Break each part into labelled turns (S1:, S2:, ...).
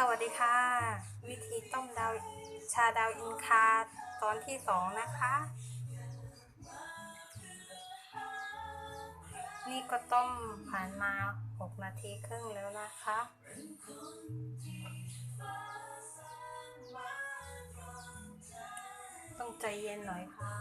S1: สวัสดีค่ะ วิธีต้มดาวชาดาวอินคาตอนที่สองนะคะ นี่ก็ต้มผ่านมา6นาทีครึ่งแล้วนะคะ ต้องใจเย็นหน่อยค่ะ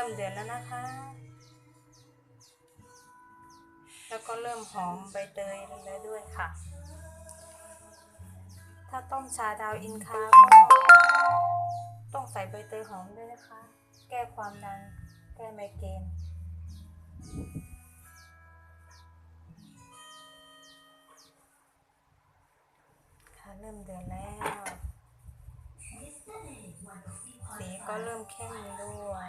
S1: ริ่มเดือดแล้วนะคะ แล้วก็เริ่มหอมใบเตยแล้วด้วยค่ะ ถ้าต้มชาดาวอินคาก็ต้องใส่ใบเตยหอมด้วยนะคะ แก้ความดันแก้ไมเกรนค่ะเริ่มเดือดแล้ว สีก็เริ่มเข้มด้วย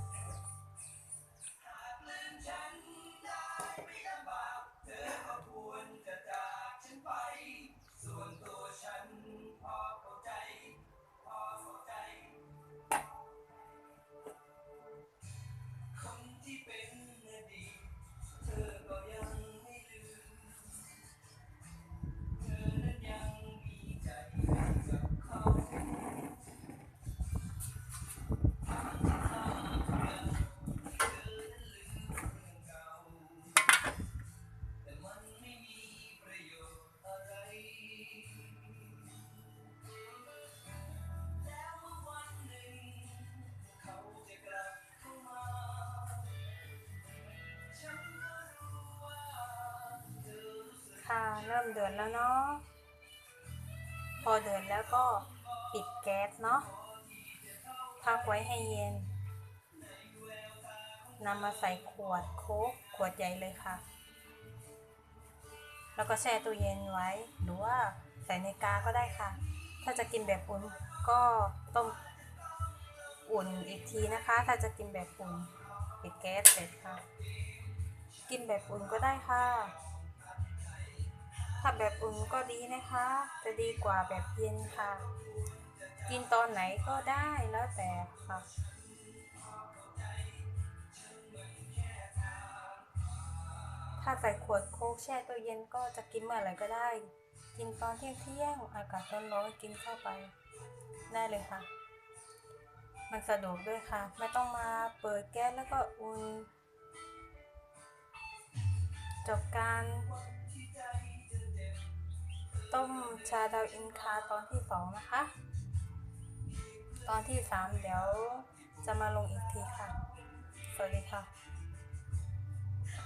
S1: ค่ะ เริ่มเดือดแล้วเนาะ พอเดือดแล้วก็ปิดแก๊สเนาะ พักไว้ให้เย็น นำมาใส่ขวดโค้กขวดใหญ่เลยค่ะ แล้วก็แช่ตู้เย็นไว้ หรือว่าใส่ในกาก็ได้ค่ะ ถ้าจะกินแบบอุ่นก็ต้มอุ่นอีกทีนะคะ ถ้าจะกินแบบอุ่นปิดแก๊สเสร็จค่ะ กินแบบอุ่นก็ได้ค่ะ ถ้าแบบอุ่นก็ดีนะคะ จะดีกว่าแบบเย็นค่ะ กินตอนไหนก็ได้แล้วแต่ค่ะถ้าใส่ขวดโค้กแช่ตู้เย็นก็จะกินเมื่อไหร่ก็ได้ กินตอนเที่ยงเที่ยงอากาศร้อนๆกินเข้าไป ได้เลยค่ะ มันสะดวกด้วยค่ะ ไม่ต้องมาเปิดแก๊สแล้วก็อุ่น จบการ มชาดาวอินคาตอนที่สองนะคะ ตอนที่สามเดี๋ยวจะมาลงอีกทีค่ะ สวัสดีค่ะ